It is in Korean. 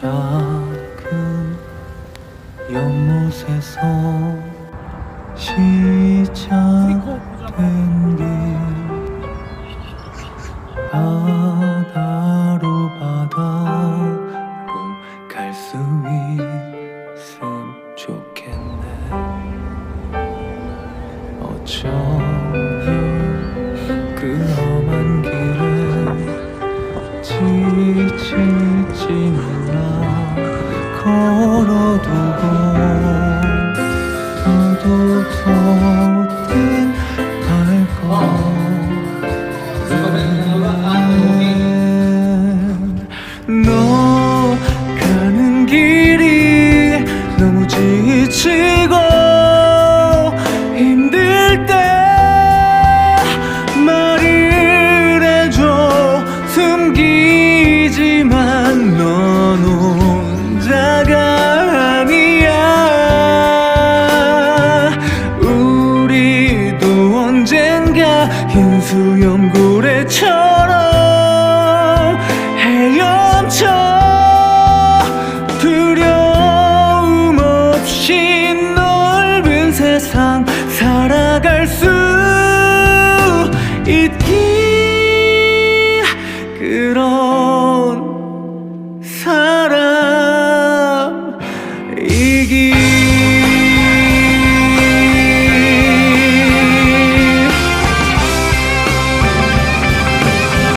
작은 연못에서 시작된 길 바다로 바다로 갈 수 있음 좋겠네. 어쩌 걸어두고 너도 더딘 수염고래처럼 헤엄쳐 두려움 없이 넓은 세상 살아갈 수 있기 그런 사람이기